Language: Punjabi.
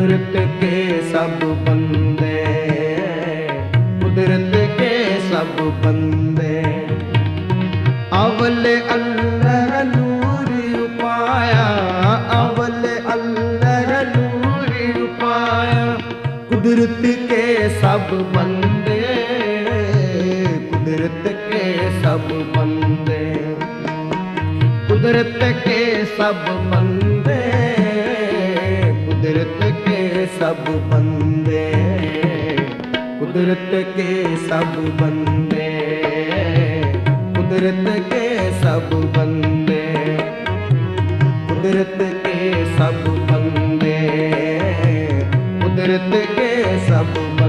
ਕੁਦਰਤ ਕੇ ਸਭ ਬੰਦੇ। ਕੁਦਰਤ ਕੇ ਸਭ ਬੰਦੇ। ਅਵਲ ਅੱਲਾ ਨੂਰ ਉਪਾਇਆ ਅਵਲ ਅੱਲਾ ਨੂਰ ਉਪਾਇਆ ਕੁਦਰਤ ਕੇ ਸਭ ਬੰਦੇ, ਕੁਦਰਤ ਕੇ ਸਭ ਬੰਦੇ। ਕੁਦਰਤ ਕੇ ਸਭ ਬੰਦੇ। के सब बंदे कुदरत के सब बंदे कुदरत के सब बंदे कुदरत के सब बंदे कुदरत के सब बंदे कुदरत